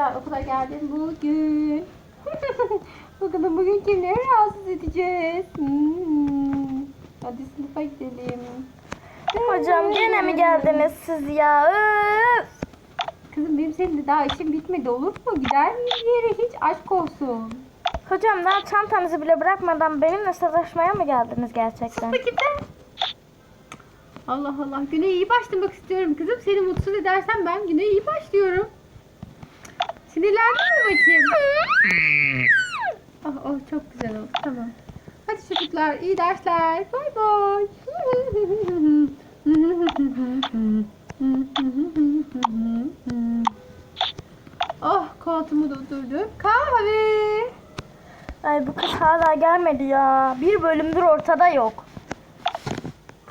güzel okula geldin bugün. Bakalım bugün kimleri rahatsız edeceğiz. Hmm. Hadi sınıfa gidelim. Hocam gene mi geldiniz siz ya? Kızım benim seninle daha işim bitmedi olur mu? Gider miyiz bir yere hiç aşk olsun. Hocam daha çantanızı bile bırakmadan benimle savaşmaya mı geldiniz gerçekten? Sen. Allah Allah. Güne iyi başlamak istiyorum kızım. Seni mutsuz edersen ben güne iyi başlıyorum. Sinirlendin mi bakayım? Oh, oh çok güzel oldu. Tamam. Hadi çocuklar iyi dersler. Bay bay. Oh koltuğumu da oturdum. Kahve. Ay bu kız hala gelmedi ya. Bir bölümdür ortada yok.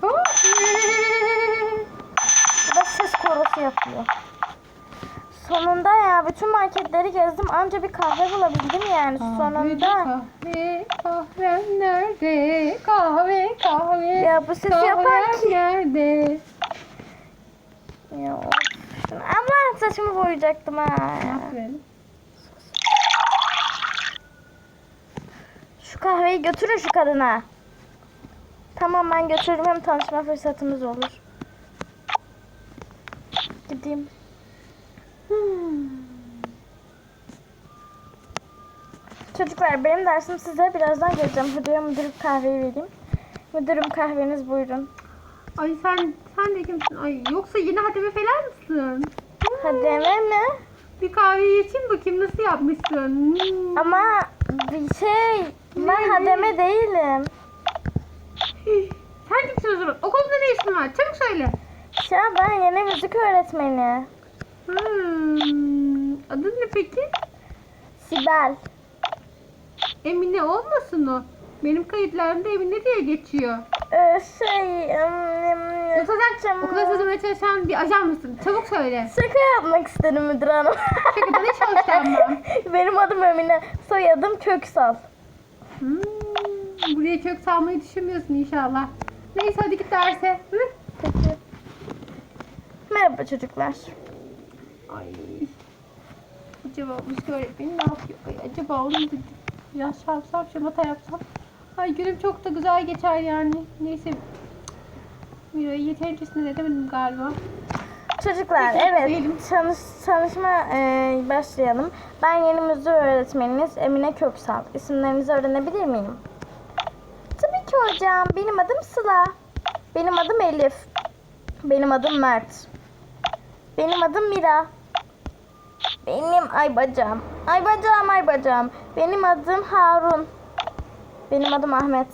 Kahve. Bu da ses korosu yapıyor. Sonunda ya bütün marketleri gezdim anca bir kahve bulabildim yani sonunda. Kahve, kahvem nerede? Kahve, kahve. Ya bu sesi yapan kim? nerede? Ya of. Abla saçımı boyayacaktım ha. Aferin. Şu kahveyi götürün şu kadına. Tamam ben götürürüm hem tanışma fırsatımız olur. Gideyim. Çocuklar benim dersim size birazdan geleceğim. Hocaya müdürüm kahveyi vereyim. Müdürüm kahveniz buyurun. Ay sen sen de kimsin? Ay yoksa yeni hademe falan mısın? Hadi eve mi? Bir kahve içeyim bakayım nasıl yapmışsın. Hmm. Ama bir şey ben hademe değilim. Sen kimsin o zaman? Okulda ne işin var? Çabuk söyle. Ya ben yeni müzik öğretmeni. Hmm. Adın ne peki? Sibel. Emine olmasın o. Benim kayıtlarımda Emine diye geçiyor. Ee, şey... Yoksa sen okula sözümle çalışan bir ajan mısın? Çabuk söyle. Şaka yapmak istedim müdür hanım. Şakadan hiç hoşlanmam. Benim adım Emine. Soyadım Köksal. Hmm, buraya kök salmayı düşünmüyorsun inşallah. Neyse hadi git derse. Hı? Peki. Merhaba çocuklar. Ay. Acaba müzik öğretmeni ne yapıyor? Ay, acaba onu biraz çarpsam şamata yapsam. Ay günüm çok da güzel geçer yani. Neyse. Mira'yı yeterince edemedim galiba. Çocuklar Peki, evet diyelim. çalış, çalışma e, başlayalım. Ben yeni müzik öğretmeniniz Emine Köksal. İsimlerinizi öğrenebilir miyim? Tabii ki hocam. Benim adım Sıla. Benim adım Elif. Benim adım Mert. Benim adım Mira. Benim ay bacağım. Ay bacağım ay bacağım. Benim adım Harun. Benim adım Ahmet.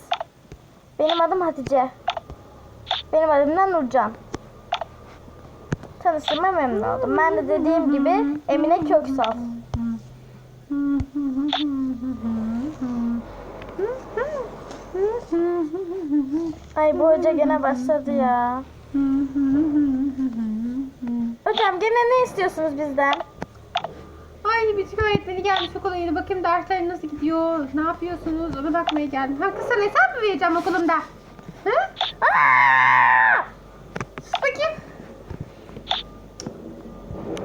Benim adım Hatice. Benim adım da Nurcan. Tanıştığıma memnun oldum. Ben de dediğim gibi Emine Köksal. Ay bu hoca gene başladı ya. Hocam gene ne istiyorsunuz bizden? Ay müzik öğretmeni gelmiş okula yeni. Bakayım dersler nasıl gidiyor? Ne yapıyorsunuz? Ona bakmaya geldim. Ha kız sana hesap mı vereceğim okulumda? Hı? Aa! Sus bakayım.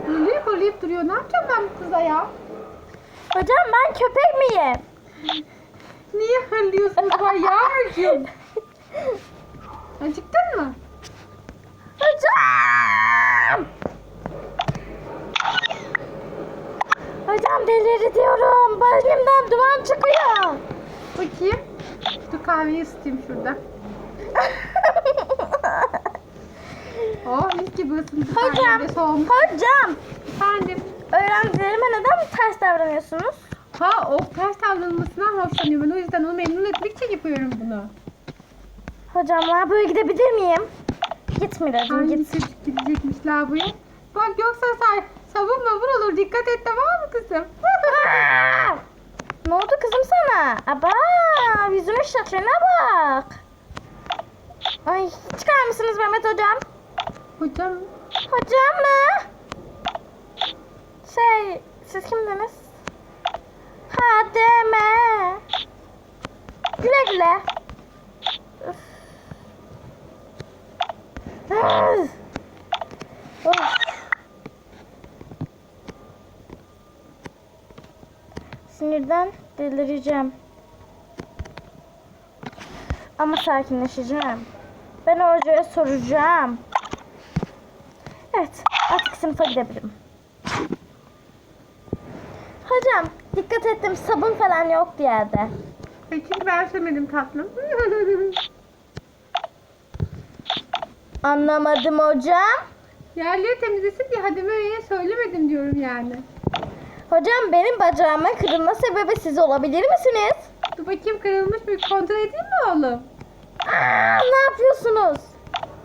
Hırlayıp hırlayıp duruyor. Ne yapacağım ben bu kıza ya? Hocam ben köpek miyim? Niye hırlıyorsunuz var yavrucuğum? Acıktın mı? Hocam! Hocam deliri diyorum. Elimden duman çıkıyor. Bakayım. Dur kahveyi ısıtayım şurada. Oh mis gibi ısındı. Hocam, hocam. Efendim. Öğrencilerime neden ters davranıyorsunuz? Ha o ters davranılmasından hoşlanıyor. Ben o yüzden onu memnun etmek için yapıyorum bunu. Hocam lavaboya gidebilir miyim? Git Miracığım Hangi git. gidecekmiş lavaboya? Bak yoksa sen sabun mabun olur. Dikkat et tamam mı kızım? Ne oldu kızım sana? Aba yüzünün şekline bak. Ay çıkar mısınız Mehmet hocam? Hocam Hocam mı? Şey siz kimdiniz? Hademe. Güle güle. Üf. Üf. Of. Sinirden delireceğim. Ama sakinleşeceğim. Ben hocaya soracağım. Evet, artık sınıfa gidebilirim. Hocam, dikkat ettim sabun falan yoktu yerde. Peki ben söylemedim tatlım. Anlamadım hocam. Yerleri temizlesin diye Hadime öyle söylemedim diyorum yani. Hocam benim bacağımın kırılma sebebi siz olabilir misiniz? Dur bakayım kırılmış mı? Kontrol edeyim mi oğlum? Aa, ne yapıyorsunuz?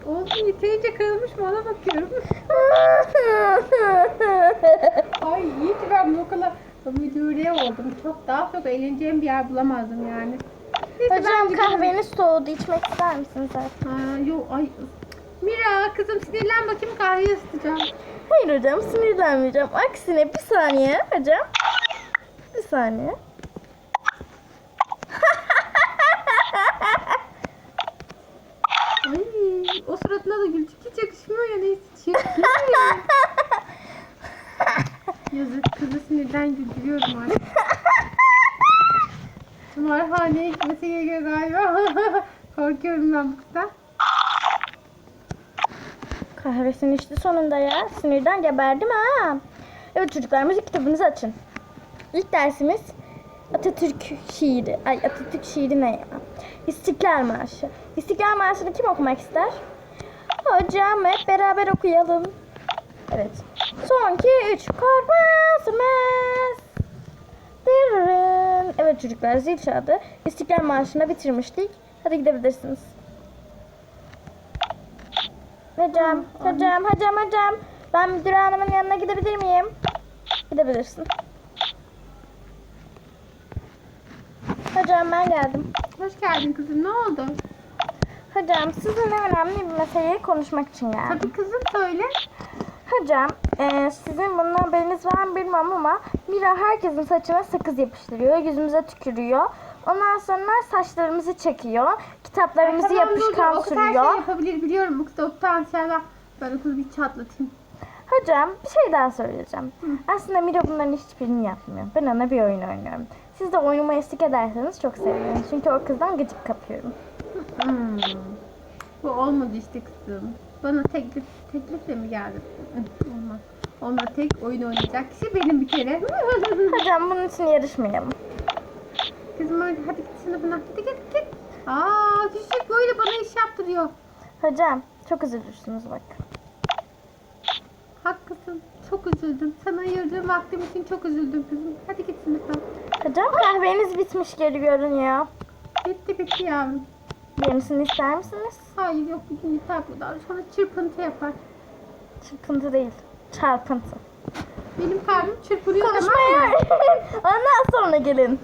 Oğlum yeterince kırılmış mı ona bakıyorum. Ay iyi ki ben bu kadar müdüre oldum. Çok daha çok eğleneceğim bir yer bulamazdım yani. Neyse, ben Hocam gidiyorum. kahveniz soğudu. içmek ister misiniz artık? Ha, yok ay. Mira kızım sinirlen bakayım kahveyi ısıtacağım. Hayır hocam sinirlenmeyeceğim. Aksine bir saniye hocam. Bir saniye. Ay o suratına da gülcük hiç yakışmıyor ya neyse çirkin. Yazık kızı sinirden güldürüyorum artık. Tımarhaneye gitmesi gerekiyor galiba. Korkuyorum ben bu kızdan. Kahvesini içti sonunda ya. Sinirden geberdim ha. Evet çocuklar müzik kitabınızı açın. İlk dersimiz Atatürk şiiri. Ay Atatürk şiiri ne ya? İstiklal Marşı. İstiklal Marşı'nı kim okumak ister? Hocam hep beraber okuyalım. Evet. Son iki üç. Korkmaz. Dırırın. Evet çocuklar zil çaldı. İstiklal Marşı'nı bitirmiştik. Hadi gidebilirsiniz. Hocam, hocam, hocam, hocam. Ben müdür hanımın yanına gidebilir miyim? Gidebilirsin. Hocam ben geldim. Hoş geldin kızım ne oldu? Hocam sizinle önemli bir meseleyi konuşmak için geldim. Tabii kızım söyle. Hocam e, sizin bundan haberiniz var mı bilmem ama Mira herkesin saçına sakız yapıştırıyor, yüzümüze tükürüyor. Ondan sonra saçlarımızı çekiyor, kitaplarımızı Tamam, dur, dur. yapışkan O kadar şey sürüyor. yapabilir biliyorum. Bu kız da potansiyel Ben o kızı bir çatlatayım. Hocam bir şey daha söyleyeceğim. Aslında Mira bunların hiçbirini yapmıyor. Ben ona bir oyun oynuyorum. Siz de oyunuma eşlik ederseniz çok sevinirim. Çünkü o kızdan gıcık kapıyorum. Hmm. Bu olmadı işte kızım. Bana teklif teklifle mi geldi? Hı, Olmaz. Onunla tek oyun oynayacak kişi benim bir kere. Hocam bunun için yarışmayalım. Kızım hadi, hadi git sınıfına. Hadi git git. Aa küçük böyle bana iş yaptırıyor. Hocam çok üzülürsünüz bak. Haklısın. Çok üzüldüm. Sana ayırdığım vaktim için çok üzüldüm kızım. Hadi git sınıfa. Hocam kahveniz bitmiş geri görünüyor. Bitti bitti yavrum. Yenisini ister misiniz? Hayır yok bugün yeter bu kadar. Sonra çırpıntı yapar. Çırpıntı değil, çarpıntı. Benim kalbim çırpınıyor tamam Konuşmaya. mı? Ondan sonra gelin.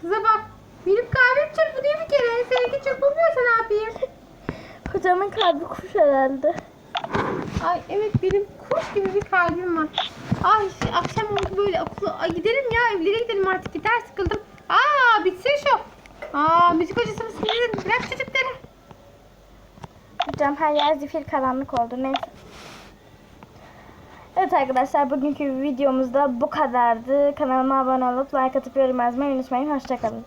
Kıza bak. Benim kalbim çırpınıyor bir kere. Seninki çırpınmıyorsa ne yapayım? Hocamın kalbi kuş herhalde. Ay evet benim kuş gibi bir kalbim var. Ay işte akşam oldu böyle okula. Ay gidelim ya evlere gidelim artık. Gider sıkıldım. Aa bitsin şu. Aa müzik hocası mısın? Bırak çocukları. Hocam her yer zifir karanlık oldu. Neyse. Evet arkadaşlar bugünkü videomuzda bu kadardı. Kanalıma abone olup like atıp yorum yazmayı unutmayın. Hoşçakalın.